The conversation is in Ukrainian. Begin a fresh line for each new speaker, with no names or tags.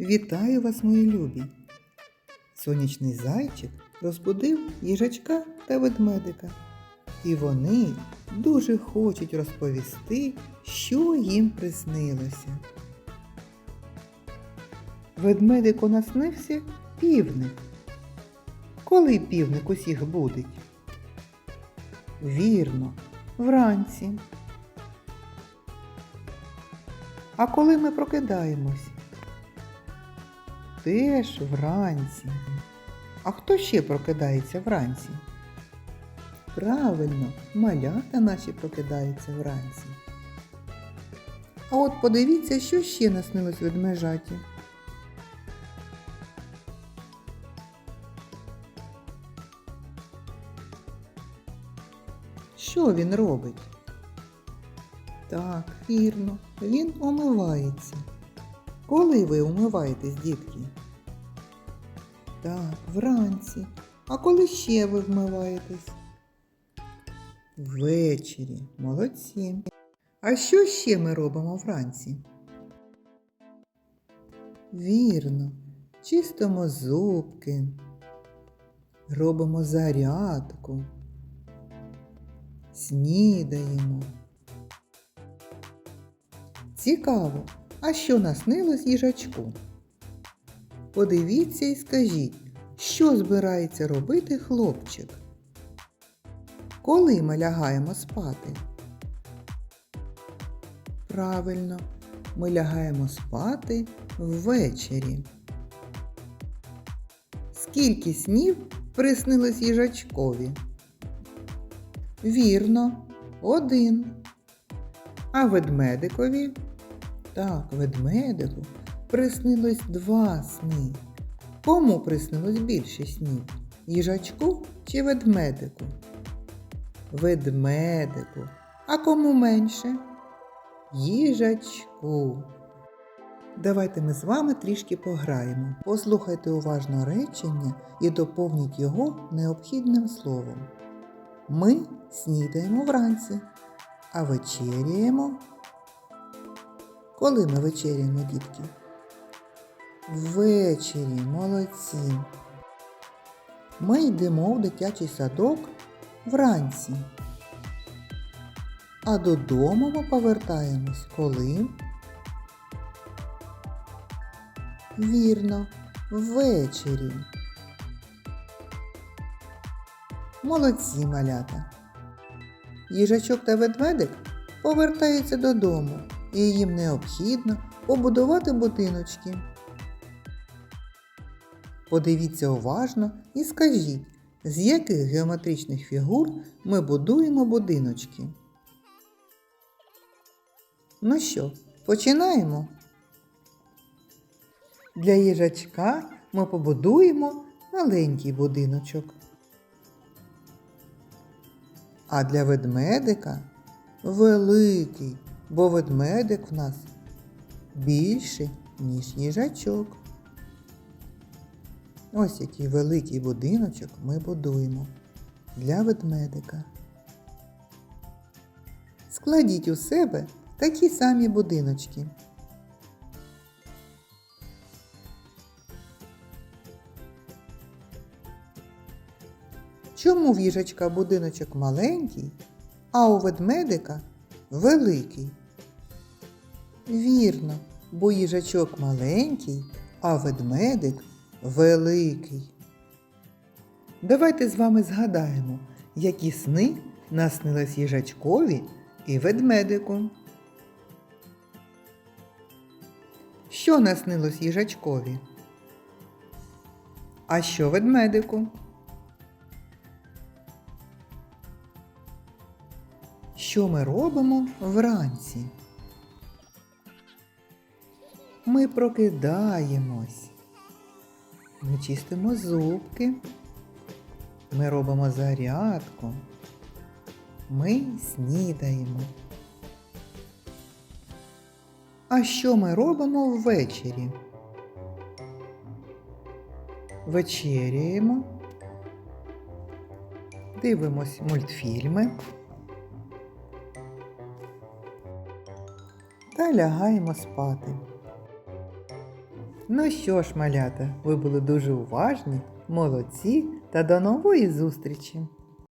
Вітаю вас, мої любі! Сонячний зайчик розбудив їжачка та ведмедика. І вони дуже хочуть розповісти, що їм приснилося. Ведмедику наснився півник. Коли півник усіх будить? Вірно, вранці. А коли ми прокидаємось? Теж вранці. А хто ще прокидається вранці? Правильно, малята наші прокидаються вранці. А от подивіться, що ще наснилось ведмежаті. Що він робить? Так, вірно, він умивається. Коли ви умиваєтесь, дітки? Так, вранці. А коли ще ви вмиваєтесь? Ввечері. Молодці. А що ще ми робимо вранці? Вірно, чистимо зубки, робимо зарядку, снідаємо. Цікаво, а що наснилось їжачку? Подивіться і скажіть, що збирається робити хлопчик? Коли ми лягаємо спати? Правильно, ми лягаємо спати ввечері. Скільки снів приснилось їжачкові? Вірно, один. А ведмедикові? Так, ведмедику приснилось два сни. Кому приснилось більше снів? Їжачку чи ведмедику? Ведмедику. А кому менше? Їжачку. Давайте ми з вами трішки пограємо. Послухайте уважно речення і доповніть його необхідним словом. Ми снідаємо вранці, а вечеряємо. Коли ми вечеряємо, дітки? Ввечері, молодці. Ми йдемо в дитячий садок вранці. А додому ми повертаємось коли? Вірно, ввечері. Молодці малята. Їжачок та ведмедик повертаються додому, і їм необхідно побудувати будиночки. Подивіться уважно і скажіть, з яких геометричних фігур ми будуємо будиночки. Ну що, починаємо? Для їжачка ми побудуємо маленький будиночок. А для ведмедика великий, бо ведмедик в нас більший, ніж їжачок. Ось який великий будиночок ми будуємо для ведмедика. Складіть у себе такі самі будиночки. Чому в їжачка будиночок маленький, а у ведмедика великий? Вірно, бо їжачок маленький, а ведмедик великий. Давайте з вами згадаємо, які сни наснились їжачкові і ведмедику. Що наснилось їжачкові? А що ведмедику? Що ми робимо вранці? Ми прокидаємось. Ми чистимо зубки. Ми робимо зарядку. Ми снідаємо. А що ми робимо ввечері? Вечеряємо. Дивимось мультфільми. Та лягаємо спати. Ну що ж, малята, ви були дуже уважні, молодці та до нової зустрічі!